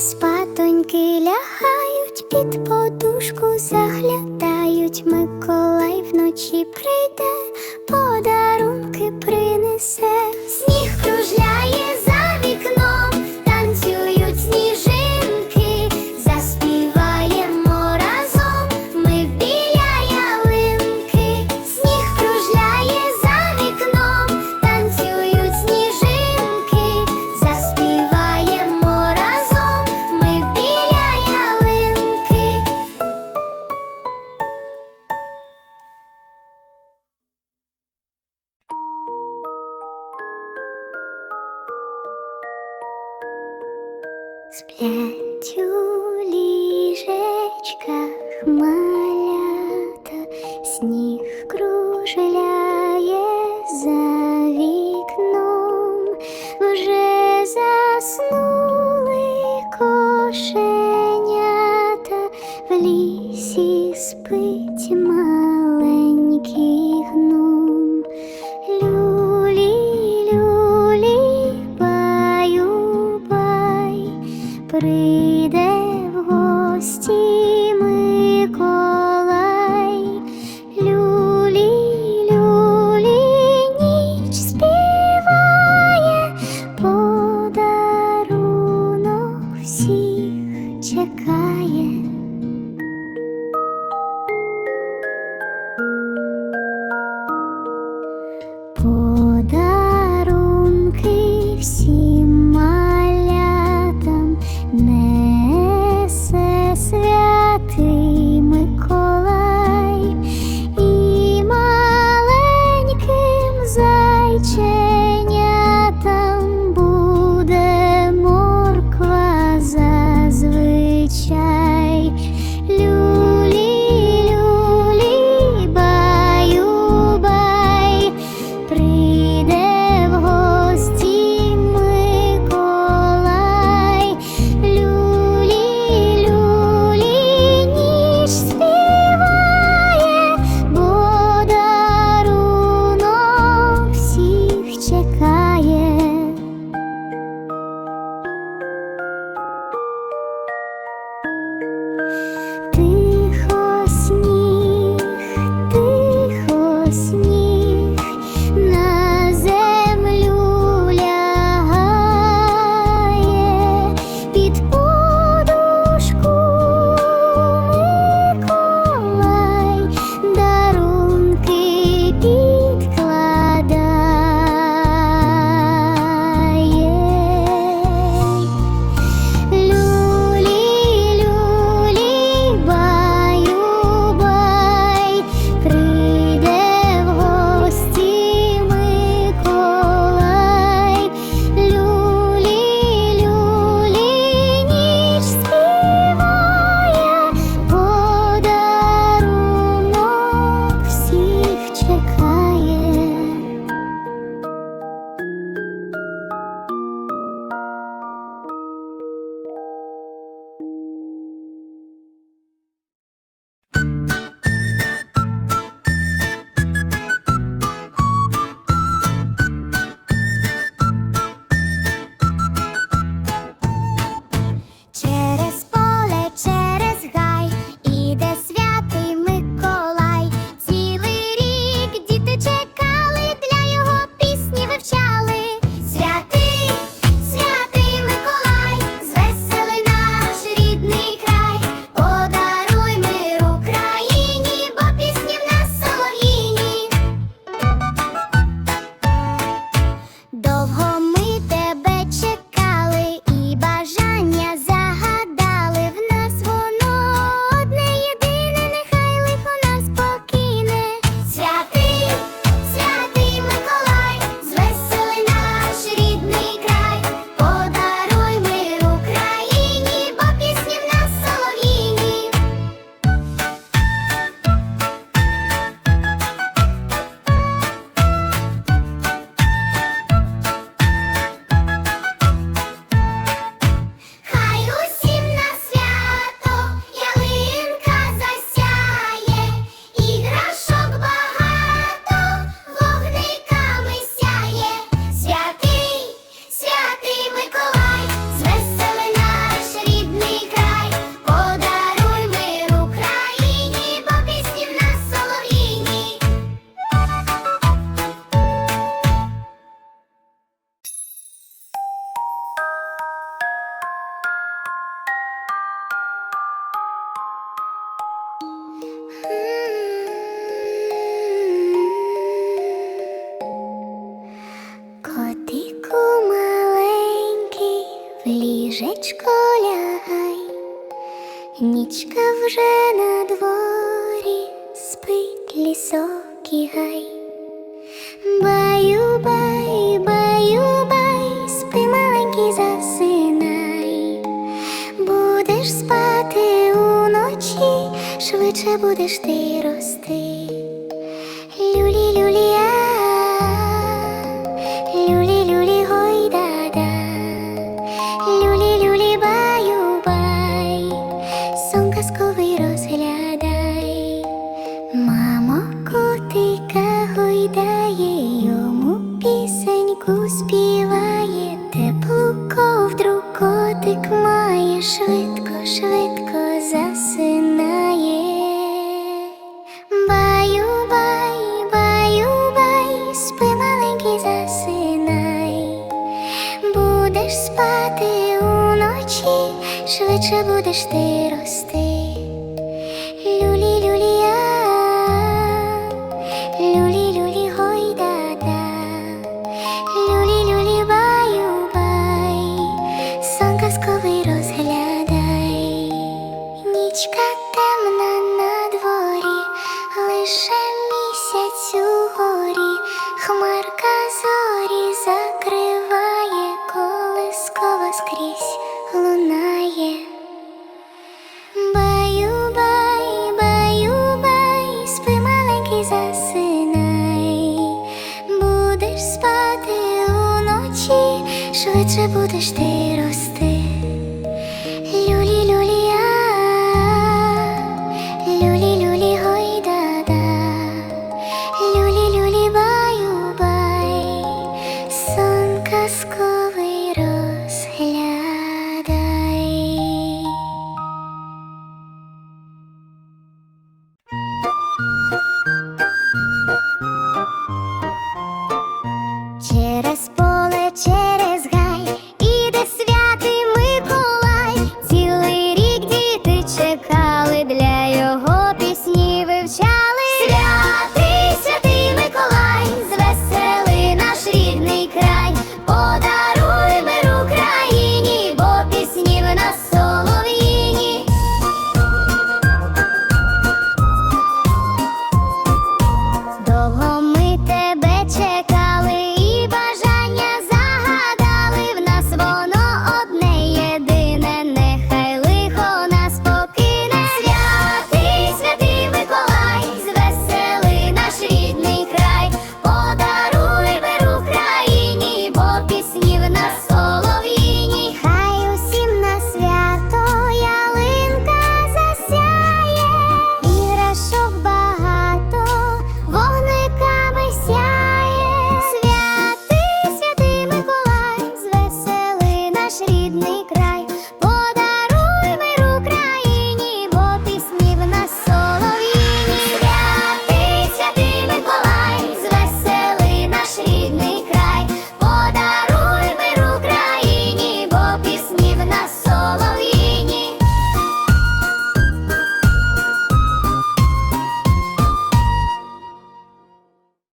Спатоньки лягають під подушку, заглядають Миколай вночі прийде, подарунки принесе, сніг кружляє. Сплять у ліжечках малята, бай, прийде нічка вже на дворі, спить лісок і гай. Баю, бай, баю, бай, спи маленький, засинай. Будеш спати уночі, швидше будеш ти рости. Будеш ти рости. Люлі, люлі, а, люлі, люлі, гой, да-да. Люлі, люлі, баю, бай, сон казковий розглядай. Нічка темна на дворі, лише швидше будеш ти